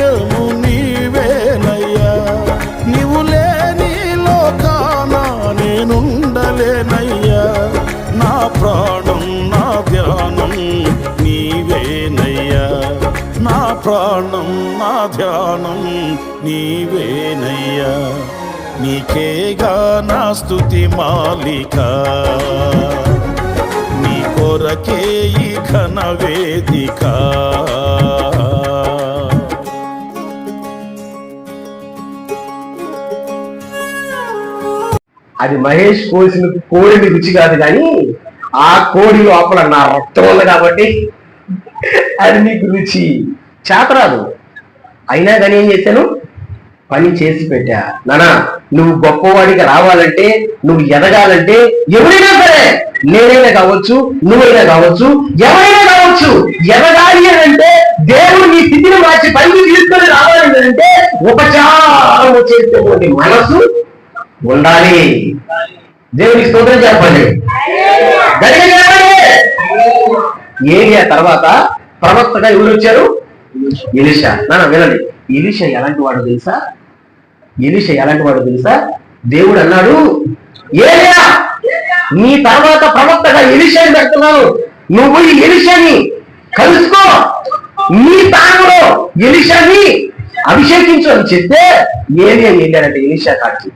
మార్గము నీవేనయ్యా. నీవు లేని లోకాన నేనుండలేనయ్యా. నా ప్రాణం నా ధ్యానం నీవేనయ్యా. నా ప్రాణం నా ధ్యానం నీవేనయ్యా. నీకేగా నా స్థుతి మాలిక. నీ కొరకే ఈ ఘన వేదిక. అది మహేష్ కోసిన కోడిని రుచి కాదు కానీ ఆ కోడి లోపల నా రక్తం ఉంది కాబట్టి అది నీకు రుచి. చేతరాదు అయినా కానీ ఏం చేశాను? పని చేసి పెట్టా. నానా నువ్వు గొప్పవాడికి రావాలంటే నువ్వు ఎదగాలంటే ఎవరైనా సరే నేనైనా కావచ్చు నువ్వైనా కావచ్చు ఎవరైనా కావచ్చు ఎదగాలి అని అంటే దేవుడు నీ స్థితిని మార్చి పైకి తీసుకొని రావాలి అంటే ఉపచారం చేసేటువంటి మనసు ఉండాలి. దేవునికి స్తోత్రం చెప్పండి. ఏలియా ఏరియా తర్వాత ప్రవక్తగా ఎవరు వచ్చారు? ఎలిషా. నాన్న వినండి. ఇలిష ఎలాంటి వాడు తెలుసా? ఎలిషా ఎలాంటి వాడు తెలుసా? దేవుడు అన్నాడు ఏరియా నీ తర్వాత ప్రవక్తగా ఎలిషాని పెడుతున్నాను నువ్వు ఈ ఎలిషాని కలుసుకో. నీ తానులో ఎలిషాని అభిషేకించు అని చెప్తే ఏరియా వెళ్ళాడంటే ఎలిషా కాకి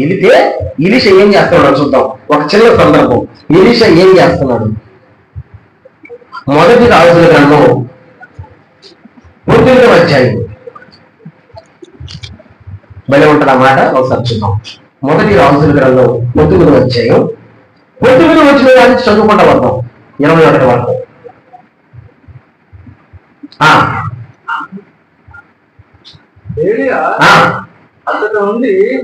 వెళితే ఇలిష ఏం చేస్తున్నాడు చూద్దాం. ఒక చిన్న సందర్భం. ఇలిష ఏం చేస్తున్నాడు? మొదటి రాజుల గ్రంథం. పొద్దున్న అధ్యాయం. భలే ఉంటుంది ఆ మాట. ఒకసారి చూద్దాం. మొదటి రాజుల గ్రంథం పొద్దుగురు అధ్యాయం. పొద్దుగురు వచ్చిన దానికి చదువుకుంటా వద్దాం. ఇరవై ఒకటి వరకు. అతని నుండి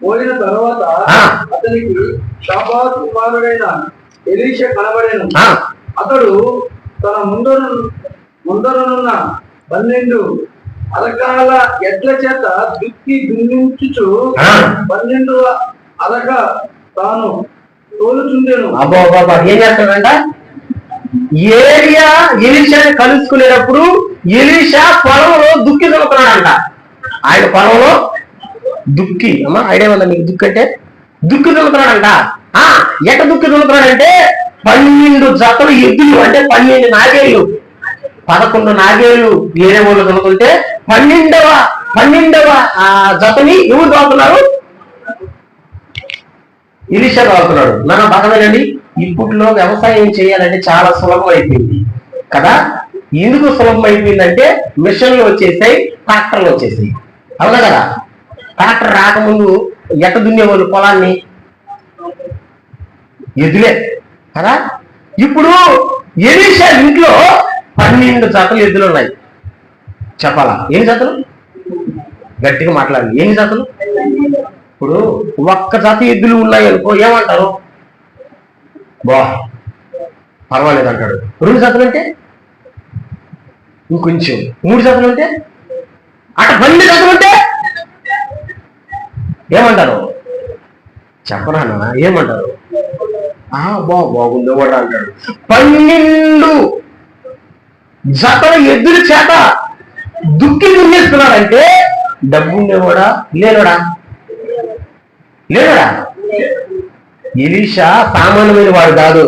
పోయిన తర్వాత. అతనికి షాబాద్ కుమారుడైన ఎలీష కనబడేను. అతడు తన ముందర ముందరనున్న పన్నెండు అరకాల ఎడ్ల చేత దుక్కి దున్నించుచు. పన్నెండు అరక తాను తోలుచుండెను. అబ్బో అబ్బో, ఏం చేస్తాడంట ఏరియా ఎలిషాని కలుసుకునేటప్పుడు ఎలిషా పొలంలో దుక్కి దున్నుతున్నాడంట ఆయన పొలంలో దుక్కి. అమ్మా ఐడియా ఉందా మీకు దుక్కి అంటే? దుక్కి దున్నుతున్నాడంట ఆ ఎట దుక్కి దున్నుతున్నాడంటే పన్నెండు జతలు ఎద్దులు అంటే పన్నెండు నాగేళ్ళు. పదకొండు నాగేళ్ళు వేరే వాళ్ళు దున్నుతుంటే పన్నెండవ పన్నెండవ ఆ జతని ఎవరు దాకున్నారు ఇలిషా దాకున్నాడు మన పక్కనండి ఇప్పట్లో వ్యవసాయం చేయాలంటే చాలా సులభం అయిపోయింది కదా? ఎందుకు సులభం అయిపోయిందంటే మిషన్లు వచ్చేసాయి ట్రాక్టర్లు వచ్చేసాయి. అవునా కదా? ట్రాక్టర్ రాకముందు ఎట్ట దున్నేవాళ్ళు పొలాన్ని? ఎదులే కదా? ఇప్పుడు ఎలిషా ఇంట్లో పన్నెండు జతలు ఎద్దులు ఉన్నాయి. చెప్పాలా? ఎన్ని జతలు? గట్టిగా మాట్లాడాలి ఎన్ని జతలు? ఇప్పుడు ఒక్క జత ఎద్దులు ఉన్నాయి అనుకో ఏమంటారు? బా పర్వాలేదు అంటాడు. రెండు జతలు అంటే? ఇంకొంచెం. మూడు జతలు ఉంటే అట్ట పన్నెండు జతలు ఉంటే ఏమంటారు? చెప్పరానా? ఏమంటారు? ఆ బా బాగుంది కూడా అంటాడు. పన్నెండు జతల ఎద్దుల చేత దుక్కి దున్నేస్తున్నాడంటే డబ్బు ఉండేవాడా లేనుడా? లేనుడా? ఎలీషా సామాన్యమైన వాడు కాదు.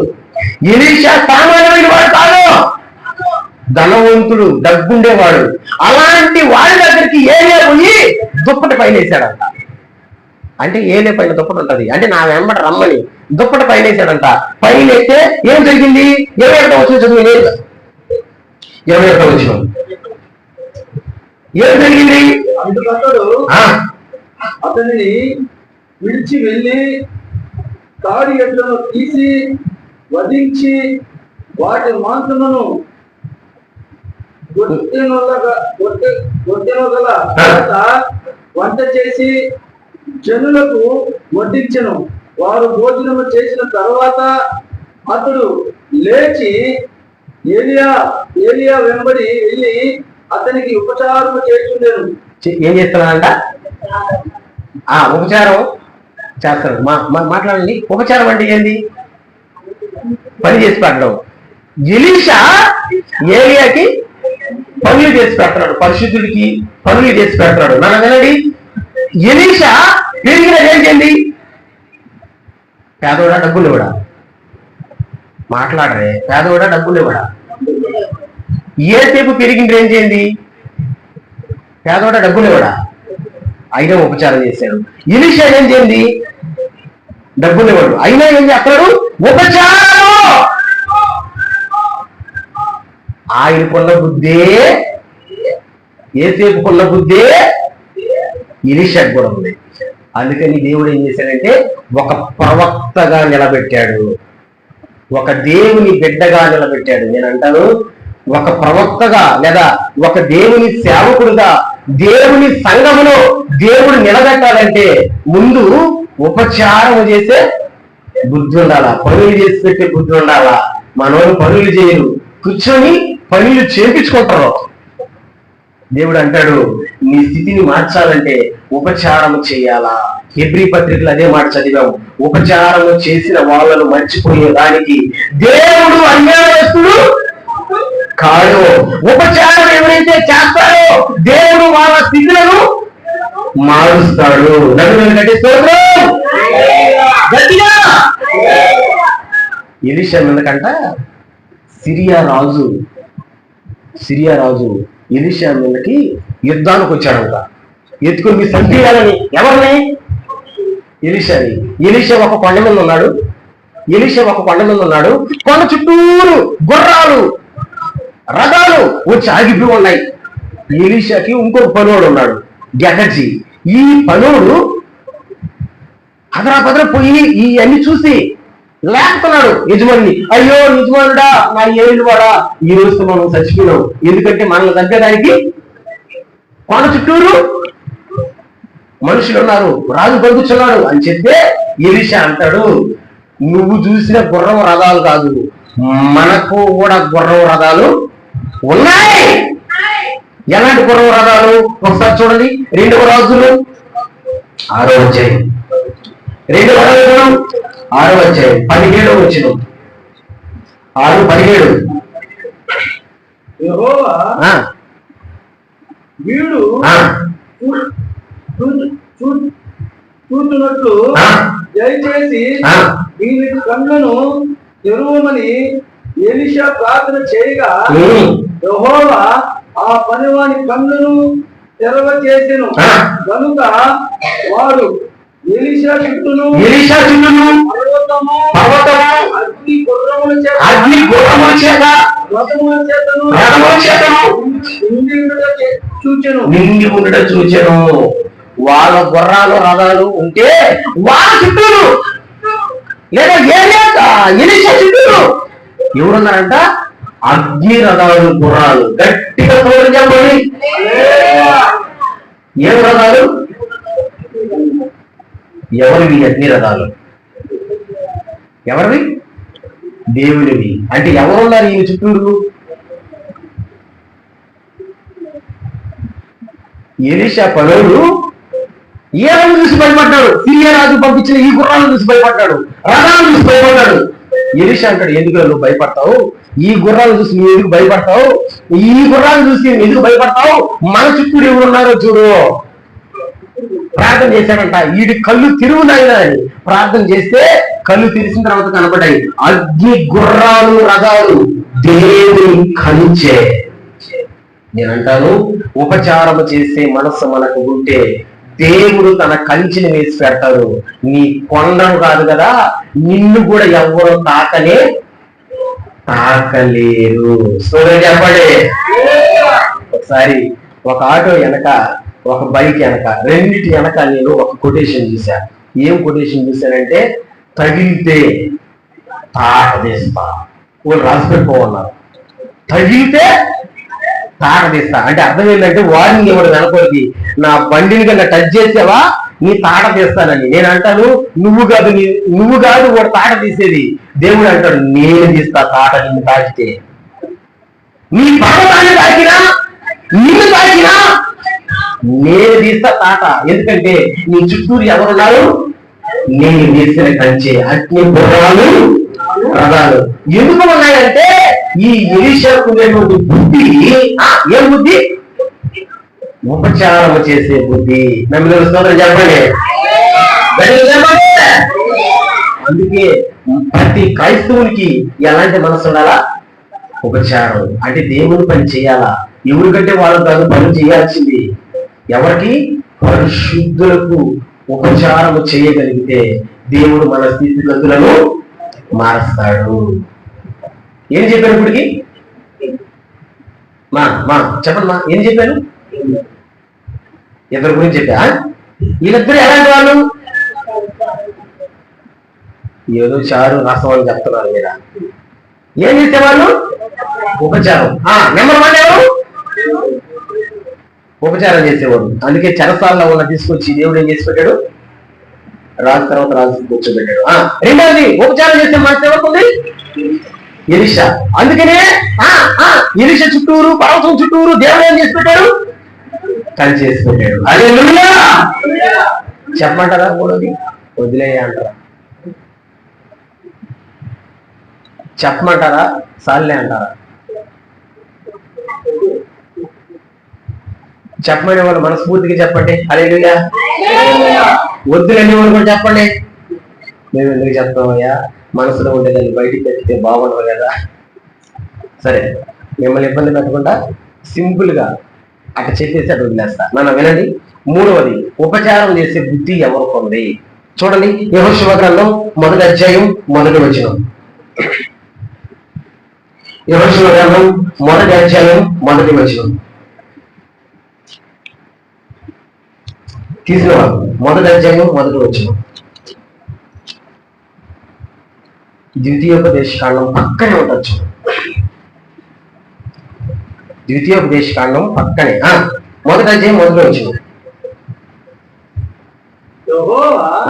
ఎలీషా సామాన్యమైన వాడు కాదు. ధనవంతుడు డబ్బుండేవాడు. అలాంటి వాడి దగ్గరికి ఏరియా పోయి దుప్పటి పైన వేసాడంట అంటే ఏలే పైన దుప్పటి ఉంటది. అంటే నా వెంబడి రమ్మని. దుప్పటి పైన వేసాడంట. పైన అయితే ఏం జరిగింది? ఇరవై ఒకటో వచ్చిన చదువు లేదు. ఇరవై ఒకటో వచ్చిన ఏం జరిగింది? అతనిని విడిచి వెళ్ళి తాడి ఎడ్లను తీసి వధించి వాటి మాంసమును గొట్టెనొల్లగా గొట్టె వంట చేసి జనులకు వడ్డించను. వారు భోజనము చేసిన తర్వాత అతడు లేచి ఏలియా ఏలియా వెంబడి వెళ్ళి అతనికి ఉపచారం చేస్తుండేను చే- ఏం చేస్తున్నానంట ఆ ఉపచారం చేస్తాడు మా మా- మాట్లాడండి. ఉపచారం అంటే ఏంది? పని చేసి పెట్టడం. ఎలీషా ఏలియాకి పనులు చేసి పెడతాడు పరిశుద్ధుడికి పనులు చేసి పెడతాడు నన్ను వినండి. ఎలీషా ఏం చేయండి? పేదోడా డబ్బులు ఇవ్వడా మాట్లాడరే పేదోడా డబ్బులు ఇవ్వడా ఏసేపు పెరిగిన ఏం చేయండి? పేదోడ డబ్బులు ఇవ్వడా అయినా ఉపచారం చేశాడు ఇలిషా ఏం చేయండి? డబ్బులు ఇవ్వడు అయినా ఏం చేస్తాడు? ఉపచారం ఆయనకున్న బుద్ధే ఏసేపుకున్న బుద్ధే ఇలిషాకు కూడా ఉంది. అందుకని దేవుడు ఏం చేశాడంటే ఒక ప్రవక్తగా నిలబెట్టాడు. ఒక దేవుని బిడ్డగా నిలబెట్టాడు. నేను అంటాను ఒక ప్రవక్తగా లేదా ఒక దేవుని సేవకుడుగా దేవుని సంఘములో దేవుడు నిలబెట్టాలంటే ముందు ఉపచారం చేసే బుద్ధి ఉండాలా? పనులు చేసి పెట్టే బుద్ధి ఉండాలా? మనోళ్ళు పనులు చేయరు. కూర్చొని పనులు చేపించుకుంటారు. దేవుడు అంటాడు నీ స్థితిని మార్చాలంటే ఉపచారం చేయాలా? హెబ్రి పత్రికలు అదే మాట చదివాము. ఉపచారం చేసిన వాళ్ళను మర్చిపోయే దానికి దేవుడు అన్యాయస్తుడు కాడు ఉపచారం ఎవరైతే చేస్తారో దేవుడు వాళ్ళ స్థితులను మారుస్తాడు. నడుములు కట్టి గట్టిగా. ఎలిషా ఎందుకంట సిరియా రాజు సిరియా రాజు ఎలిషా యుద్ధానికి వచ్చాడంట ఎత్తుకుని మీ సంతీయాలని ఎవరిని? ఎలిషాని ఎలిషా ఒక కొండ మీద ఉన్నాడు. ఎలిషా ఒక కొండ మీద ఉన్నాడు. కొండ చుట్టూరు గుర్రాలు రథాలు వచ్చి ఆగిపోయి ఉన్నాయి. ఎలిషాకి ఇంకొక పనుడు ఉన్నాడు గెహజీ ఈ పనుడు అదరా పదరా పోయి ఈ అన్ని చూసి లేకుతున్నాడు యజమాని అయ్యో యజమానుడా నా ఏళ్ళు వాడా. ఈ రోజుతో మనం చచ్చిపోయినాం ఎందుకంటే మనల్ని తగ్గడానికి మన చుట్టూరు మనుషులు ఉన్నారు. రాజు పంపించున్నాడు అని చెప్తే ఎలిష అంటాడు. నువ్వు చూసిన గుర్రం రథాలు కాదు. మనకు కూడా గుర్రం రథాలు ఉన్నాయి. ఎలాంటి గుర్రం రథాలు? ఒకసారి చూడండి. రెండవ రాజులు. ఆరో వచ్చాయి రెండవ రాజులు ఆరో అధ్యాయం పదిహేడు వచ్చిన ఆరు పదిహేడు. వీడు చూస్తున్నట్లు. దయచేసి. వీరి కళ్ళను తెరవమని ఎలిషా ప్రార్థన చేయగా యెహోవా ఆ పనివాని కళ్ళను తెరవ చేసెను. కనుక వారు ఎలిషా చుట్టూను ఎలీషా చుట్టూను? పర్వతము అగ్ని గుర్రముల చేత రథముల చేతను చూచెను. నిండి చూచాను. వాళ్ళ గుర్రాలు రథాలు ఉంటే వాళ్ళ చుట్టూరు లేదా ఏరియా ఎలిషా చుట్టూరు. ఎవరున్నారంట? అగ్ని రథాలు గుర్రాలు. గట్టిగా తోడు చెప్పండి. ఏం రథాలు? ఎవరివి అగ్ని రథాలు? ఎవరివి దేవునివి అంటే ఎవరున్నారు ఈయన చుట్టూరు ఎలిషా పదవుడు ఏమని చూసి భయపడ్డాడు? సిరియా రాజు పంపించిన ఈ గుర్రాలను చూసి భయపడ్డాడు? రథాలను చూసి భయపడ్డాడు? ఎలిషా అంటాడు ఎందుకు నువ్వు భయపడతావు? ఈ గుర్రాలు చూసి నువ్వు ఎందుకు భయపడతావు? ఈ గుర్రాలు చూసి నువ్వు ఎందుకు భయపడతావు? మన చుట్టూ ఎవరు ఉన్నారో చూడు. ప్రార్థన చేశాడంట. వీడి కళ్ళు తిరుగునాయినా అని ప్రార్థన చేస్తే కళ్ళు తెరిచిన తర్వాత కనపడాయి అగ్ని గుర్రాలు రథాలు దేవుని కంచే నేనంటాను ఉపచారం చేసే మనస్సు మనకు ఉంటే దేవుడు తన కంచిని వేసి పెడతాడు. నీ కొండను కాదు కదా నిన్ను కూడా ఎవ్వరు తాకలే తాకలేరు సోదరు చెప్పండి. ఒకసారి ఒక ఆటో వెనక ఒక బైక్ వెనక రెండింటి వెనక నేను ఒక కొటేషన్ చేశాను ఏం కొటేషన్ చేశానంటే తగిలితే తాట తీస్తా వాళ్ళు రాసి పెట్టుకోమన్నారు తగిలితే తాట తీస్తా అంటే అర్థం ఏంటంటే వార్నింగ్ ఇవ్వడు వెనకోడికి నా బండిని కన్నా టచ్ చేసావా? నీ తాట తీస్తానని నేను అంటాను నువ్వు కాదు నీ- నువ్వు కాదు వాడు తాట తీసేది దేవుడు అంటాడు నేను తీస్తా తాట నిన్ను తాకితే. నీ పర్వతాన్ని తాకినా? నిన్ను తాకినా? నేను తీస్తా తాట ఎందుకంటే నీ చుట్టూరు ఎవరున్నారు నేను వేసిన కంచె అగ్ని బుర్రాలు రథాలు. ఎందుకు ఉన్నాయంటే ఈ ఎలిషాకు ఉండేటువంటి బుద్ధి ఏం బుద్ధి? ఉపచారం చేసే బుద్ధి. నమ్మిన స్తోత్రం చెప్పండి. అందుకే ప్రతి క్రైస్తవునికి ఎలాంటి మనసు ఉండాలా? ఉపచారం. అంటే దేవుని పని చేయాలా? ఎవరికంటే వాళ్ళు కాదు పని చేయాల్సింది ఎవరికి? పరిశుద్ధులకు ఉపచారం చేయగలిగితే దేవుడు మన స్థితిగతులను మారుస్తాడు. ఏం చెప్పాను ఇప్పటికి? మా మా చెప్పండి మా ఏం చెప్పాను ఇద్దరు గురించి చెప్పా? వీళ్ళిద్దరు ఎలాంటి వాళ్ళు? ఏదో చారు రసం చెప్తున్నారు మీద ఏం చేసేవాళ్ళు? ఉపచారం. ఆ నెంబర్ వన్ ఎవరు? ఉపచారం చేసేవాడు. అందుకే చెరసాల్లో ఉన్న తీసుకొచ్చి దేవుడు ఏం చేసి పెట్టాడు? రాజు తర్వాత రాజు కూర్చోబెట్టాడు. రెండవది ఉపచారం చేసే మనసు ఎవరికి ఇరిష అందుకనే ఆ ఆ చుట్టూరు పర్వతం చుట్టూరు దేవుడు ఏం చేసి పెట్టాడు? కలిసి చేసి పెట్టాడు. అదే చెప్పమంటారా మూడోది వదిలేయ అంటారా? చెప్పమంటారా? సాల్లే అంటారా? చెప్పమని వాళ్ళు మనస్ఫూర్తిగా చెప్పండి. అరే వద్దులేని వాళ్ళు కూడా చెప్పండి. మేము ఎందుకు చెప్తామయ్యా? మనసులో ఉండేదాన్ని బయటికి తెచ్చితే బాగుండదు కదా. సరే మిమ్మల్ని ఇబ్బంది పెట్టకుండా సింపుల్గా అక్కడ చెప్పేసి అటు వదిలేస్తా. నన్ను వినండి. మూడవది ఉపచారం చేసే బుద్ధి ఎవరికి ఉంది చూడండి యహోశివ గ్రంథం మొదటి అధ్యాయం మొదటి వచనం. యహోశివ గ్రంథం మొదటి అధ్యాయం మొదటి వచనం. వాళ్ళు మొదటి అధ్యాయం మొదటి వచనం. ద్వితీయోపదేశ కాండం పక్కనే ఉంటుంది చూడండి ద్వితీయోపదేశ కాండం పక్కనే మొదటి అధ్యాయం మొదటి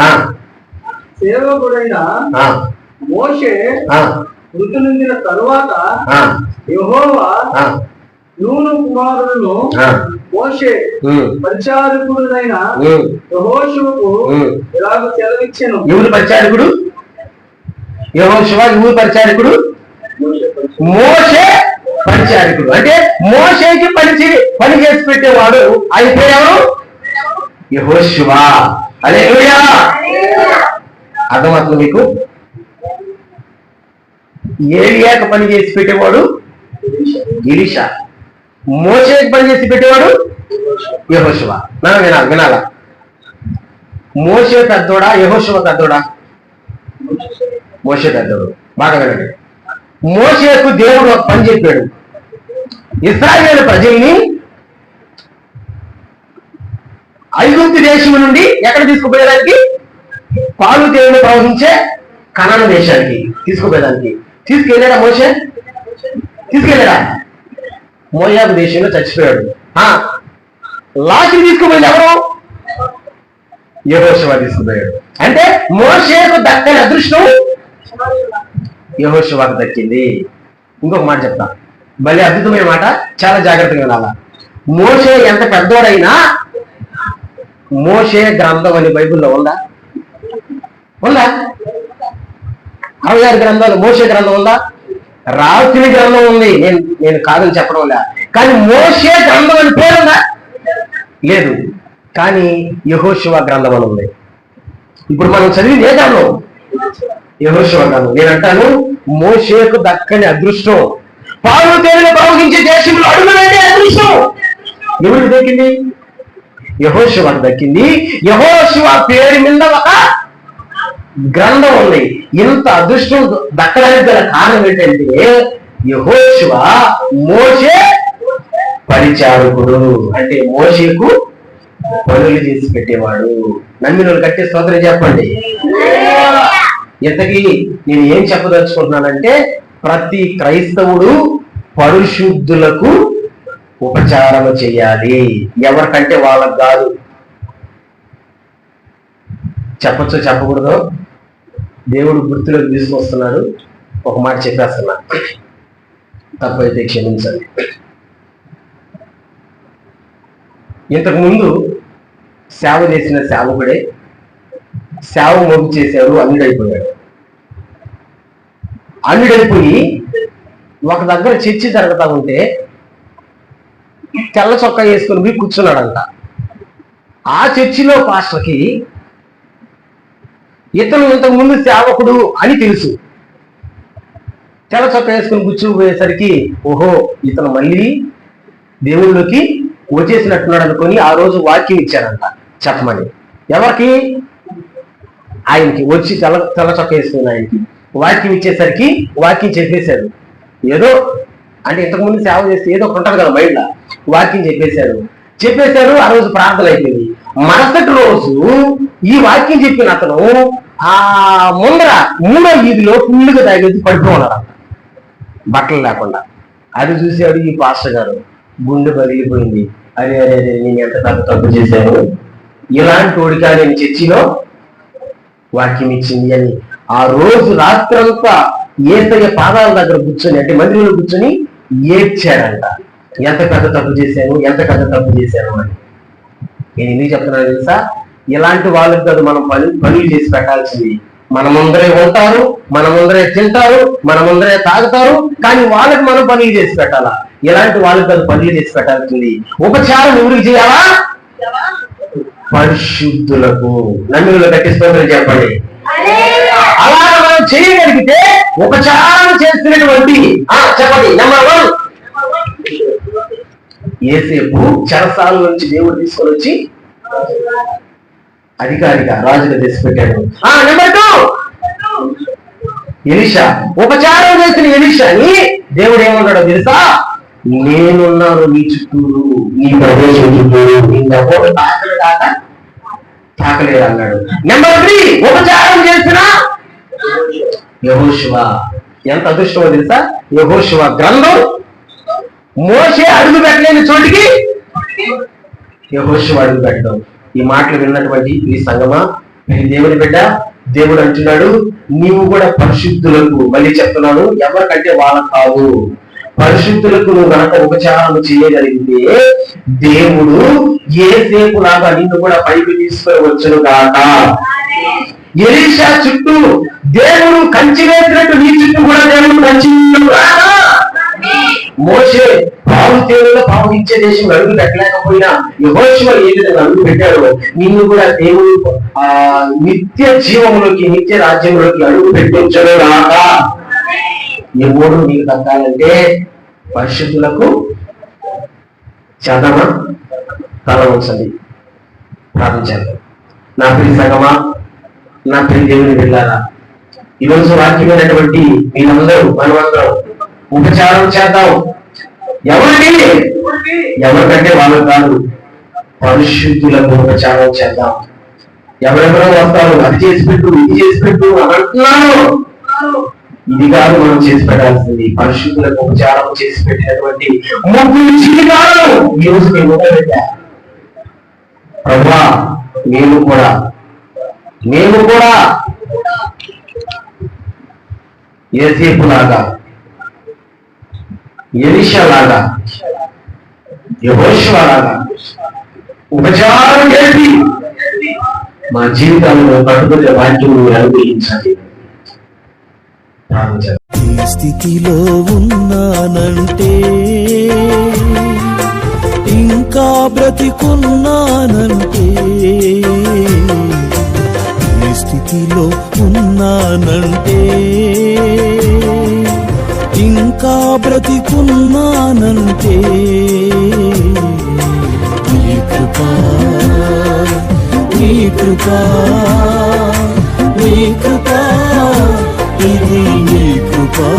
ఆ, సేవకుడైన మోషే మృతి నిందిన తరువాత యెహోవా ఆ, నూను కుమారులను ఆ, మోషే ఉమ్, పరిచారకుడైన ఉమ్, యెహోషువకు. ఇలాగ సెలవిచ్చెను. ఎవరు పరిచారకుడు? యహోశివ ఎవరు పరిచారకుడు? మోసే పరిచారకుడు. అంటే మోసేకి పని చే- పని చేసి పెట్టేవాడు అయితే ఎవరు యహోశివ అదే అర్థమవుతుంది మీకు? ఏలియాకి పని చేసి పెట్టేవాడు గిరీష మోసే పని చేసి పెట్టేవాడు? యహోశివ నా వినాలి వినాలా? మోసే పెద్దోడా యహోశివ పెద్దోడా? మోసే పెద్దోడు. బాగా వినండి. మోసేకు దేవుడు ఒక పని చెప్పాడు. ఇస్రాయేల్ ప్రజల్ని ఐగుప్తి దేశం నుండి ఎక్కడ తీసుకుపోయేదానికి? పాలు దేవుడు ప్రవహించే కనాన దేశానికి తీసుకుపోయేదానికి. తీసుకెళ్ళాడా మోసే? తీసుకెళ్ళాడా? మోయాబు దేశంలో చచ్చిపోయాడు. ఆ లాస్ట్ తీసుకుపోయింది ఎవరు? యహోశివ తీసుకుపోయాడు. అంటే మోషేకు దక్కని అదృష్టం యహోశివాకు దక్కింది. ఇంకొక మాట చెప్తా. భలే అద్భుతమైన మాట. చాలా జాగ్రత్తగా వినాలా. మోషే ఎంత పెద్దోడైనా మోషే గ్రంథం అని బైబిల్లో ఉందా? ఉందా? అరవై ఆరు గ్రంథాలు మోషే గ్రంథం ఉందా? రాసిన గ్రంథం ఉంది. నేను నేను కాదని చెప్పడం లే కానీ మోసే గ్రంథం అని పేరుందా లేదు. కానీ యహోశివ గ్రంథం అని ఉంది. ఇప్పుడు మనం చదివింది ఏ గ్రంథం యహోశివ గ్రంథం. నేను అంటాను మోషేకు దక్కని అదృష్టం. పాలు తేలిన ప్రవహించే దేశంలో అడుగులంటే అదృష్టం. ఎవరికి దక్కింది? యహోశివకు దక్కింది. యహోశివ పేరు మీద ఒక గ్రంథం ఉంది. ఇంత అదృష్టం దక్కడానికి గల కారణం ఏంటంటే యహోశివ మోసే పరిచారకుడు అంటే మోసేకు పనులు చేసి పెట్టేవాడు. నమ్మిన కట్టే స్తోత్రం చెప్పండి. ఇంతకీ నేను ఏం చెప్పదలుచుకుంటున్నానంటే ప్రతి క్రైస్తవుడు పరిశుద్ధులకు ఉపచారం చేయాలి. ఎవరికంటే వాళ్ళకు కాదు చెప్పచ్చో చెప్పకూడదు దేవుడు గుర్తులోకి తీసుకొస్తున్నాడు. ఒక మాట చెప్పేస్తున్నా. తప్పైతే క్షమించండి. ఇంతకుముందు సేవ చేసిన సేవకుడే సేవ మోగు చేశారు అన్నిడైపోయాడు అన్నిడైపోయి ఒక దగ్గర చర్చి జరుగుతా ఉంటే తెల్ల చొక్కా వేసుకుని పోయి కూర్చున్నాడంట. ఆ చర్చిలో పాస్టర్కి ఇతను ఇంతకుముందు సేవకుడు అని తెలుసు. తెల్ల చొక్కా వేసుకుని కూర్చుపోయేసరికి ఓహో ఇతను మళ్ళీ దేవుళ్ళకి వచ్చేసినట్టున్నాడు అనుకొని ఆ రోజు వాక్యం ఇచ్చారంట చెప్పమని. ఎవరికి? ఆయనకి. వచ్చి తెల్ల తెల్ల వేసుకుని ఆయనకి. వాక్యం ఇచ్చేసరికి వాక్యం చెప్పేశారు ఏదో అంటే ఇంతకుముందు సేవ చేస్తే ఏదో ఒకటి ఉంటుంది కదా మైండ్లో వాక్యం చెప్పేశారు చెప్పేశారు ఆ రోజు ప్రార్థన అయిపోయింది మరుసటి రోజు ఈ వాక్యం చెప్పిన అతను ఆ ముందర మూడో వీధిలో ఫుల్గా తాగేసి పడిపోన్నాడు బట్టలు లేకుండా. అది చూశాడు ఈ పాస్టర్ గారు. గుండె పగిలిపోయింది. అరే అరే అరే నేను ఎంత తప్పు తప్పు చేశాను? ఇలాంటి ఓడికా నేను చర్చిలో వాక్యం ఇచ్చింది అని. ఆ రోజు రాత్రంతా ఏసయ్య పాదాల దగ్గర కూర్చొని అంటే మందిరంలో కూర్చొని ఏడ్చాడంట. ఎంత పెద్ద తప్పు చేశాను? ఎంత కథ తప్పు చేశాను అని. నేను ఎందుకు చెప్తున్నాను తెలుసా? ఇలాంటి వాళ్ళకి కాదు మనం పని పనులు చేసి పెట్టాల్సింది. మన ముందరే ఉంటారు మన ముందరే తింటారు మన ముందరే తాగుతారు కానీ వాళ్ళకి మనం పనులు చేసి పెట్టాలా? ఇలాంటి వాళ్ళకి కాదు పనులు చేసి పెట్టాల్సింది. ఉపచారం ఎవరికి చేయాలా? పరిశుద్ధులకు. నన్నులు కట్టిస్తోందని చెప్పండి. అలా మనం చేయగలిగితే ఉపచారం చేస్తున్నటువంటి ఆ, చెప్పండి. నెంబర్ వన్ ఏసేపు చెరసాల నుంచి దేవుడు తీసుకొని వచ్చి అధికారిగా రాజుగా తెచ్చి పెట్టాడు. ఆ నెంబర్ టూ. ఎలిషా. ఉపచారం చేసిన ఎలిషాని దేవుడు ఏమన్నాడో తెలుసా? నేనున్నాను నీ చుట్టూరు నీ ప్రదేశం చుట్టూరు నిన్నెవరు తాకలు అన్నాడు నెంబర్ త్రీ ఉపచారం చేసిన యహోశివ ఎంత అదృష్టమో తెలుసా? యహోశివ గ్రంథం మోసే అడుగు పెట్టలేని చోటికి యహోషు అడుగు పెట్టడం. ఈ మాటలు విన్నటువంటి ఈ సంగమా దేవుని బిడ్డ దేవుడు అంటున్నాడు నీవు కూడా పరిశుద్ధులకు మళ్ళీ చెప్తున్నాను ఎవరికంటే వాళ్ళ కాదు. పరిశుద్ధులకు నువ్వు గనక ఉపచారం చేయగలిగితే దేవుడు ఏ సేపు లాగా నిన్ను కూడా పైకి తీసుకొని వచ్చును కాక ఎలీషా చుట్టూ దేవుడు కంచి వేసినట్టు నీ చుట్టూ కూడా దేవుడు కంచి వేయను మోసే పావు తేలుగా పావు ఇచ్చే దేశం అడుగు పెట్టలేకపోయినా యహోశివ ఏ విధంగా అడుగు పెట్టాడు నిన్ను కూడా దేవుడు ఆ నిత్య జీవంలోకి నిత్య రాజ్యంలోకి అడుగు పెట్టించడు రాక ఈ మూడు నీకు తగ్గాలంటే పరిశుద్ధులకు చదమ తల ఉంచండి ప్రార్థించాలి నా ప్రియ సగమా నా ప్రియ దేవుని వెళ్ళారా ఈరోజు వాక్యమైనటువంటి మీరందరూ మనమందరం ఉపచారం చేద్దాం. ఎవరికి ఎవరికంటే వాళ్ళు కాదు పరిశుద్ధులకు ఉపచారం చేద్దాం. ఎవరెవరో వస్తారు అది చేసి పెట్టు ఇది చేసి పెట్టు అని అంటున్నాను ఇది కాదు మనం చేసి పెట్టాల్సింది. పరిశుద్ధులకు ఉపచారం చేసి పెట్టినటువంటి ముగ్గురు జీవితాలను ఈ రోజు మేము మొదలుపెట్టా ప్రభా మేము కూడా. మేము కూడా. ఏసేపు లాగా. ఎలిషలాగా యహోశ్వలాగా ఉపచారం చేసి మా జీవితంలో కట్టుకునే వాక్యం అనుగ్రహించాలి స్థితిలో ఉన్నానంటే ఇంకా బ్రతికున్నానంటే స్థితిలో ఉన్నానంటే ఇంకా బ్రతికున్నానంటే నీ కృపా నీ కృపా నీ కృపా ఇది నీ కృపా.